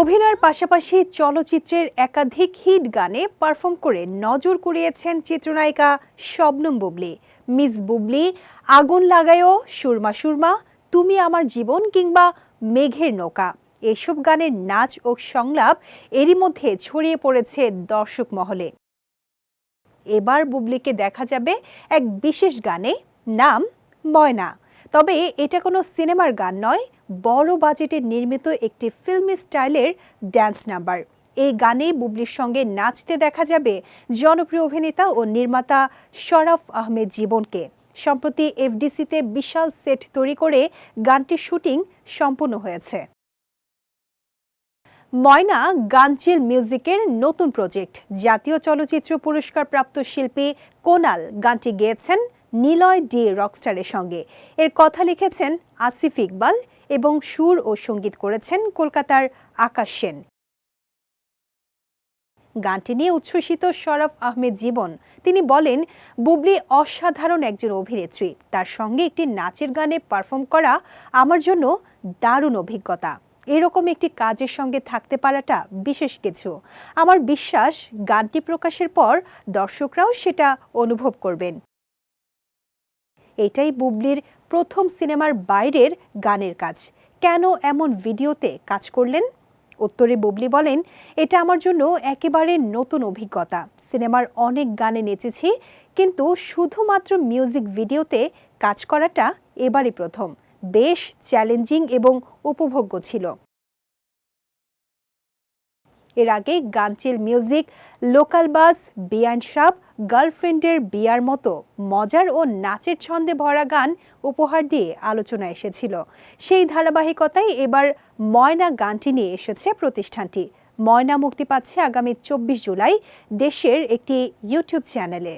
অভিনয়ের পাশাপাশি চলচ্চিত্রের একাধিক হিট গানে পারফর্ম করে নজর কুড়িয়েছেন চিত্রনায়িকা শবনম বুবলি। মিস বুবলি, আগুন লাগায়ও সুরমা সুরমা, তুমি আমার জীবন কিংবা মেঘের নৌকা। এসব গানের নাচ ও সংলাপ এরই মধ্যে ছড়িয়ে পড়েছে দর্শক মহলে। এবার বুবলিকে দেখা যাবে এক বিশেষ গানে, নাম ময়না। তবে এটা কোনো সিনেমার গান নয়, বড় বাজেটে নির্মিত একটি ফিল্মি স্টাইলের ড্যান্স নাম্বার এই গানে বুবলির সঙ্গে নাচতে দেখা যাবে জনপ্রিয় অভিনেতা ও নির্মাতা শরফ আহমেদ জীবনকে। সম্প্রতি এফডিসিতে বিশাল সেট তৈরি করে গানটির শুটিং সম্পূর্ণ হয়েছে। ময়না গানচিল মিউজিকের নতুন প্রজেক্ট। জাতীয় চলচ্চিত্র পুরস্কার প্রাপ্ত শিল্পী কোনাল গানটি গেয়েছেন নিলয় ডি রকস্টারের সঙ্গে। এর কথা লিখেছেন আসিফ ইকবাল এবং সুর ও সংগীত করেছেন কলকাতার আকাশ সেন। গানটি নিয়ে উচ্ছ্বসিত শরফ আহমেদ জীবন। তিনি বলেন, বুবলি অসাধারণ একজন অভিনেত্রী। তার সঙ্গে একটি নাচের গানে পারফর্ম করা আমার জন্য দারুণ অভিজ্ঞতা। এরকম একটি কাজের সঙ্গে থাকতে পারাটা বিশেষ কিছু। আমার বিশ্বাস, গানটি প্রকাশের পর দর্শকরাও সেটা অনুভব করবেন। এটাই বুবলির প্রথম সিনেমার বাইরের গানের কাজ। কেন এমন ভিডিওতে কাজ করলেন? উত্তরে বুবলি বলেন, এটা আমার জন্য একেবারে নতুন অভিজ্ঞতা। সিনেমার অনেক গানে নেচেছি, কিন্তু শুধুমাত্র মিউজিক ভিডিওতে কাজ করাটা এবারই প্রথম। বেশ চ্যালেঞ্জিং এবং উপভোগ্য ছিল। এর আগে গানচিল মিউজিক, লোকাল বাস, বিয়ান সাপ, গার্লফ্রেন্ডের বিয়ার মতো মজার ও নাচের ছন্দে ভরা গান উপহার দিয়ে আলোচনা এসেছিল। সেই ধারাবাহিকতায় এবার ময়না গানটি নিয়ে এসেছে প্রতিষ্ঠানটি। ময়না মুক্তি পাচ্ছে আগামী চব্বিশ জুলাই দেশের একটি ইউটিউব চ্যানেলে।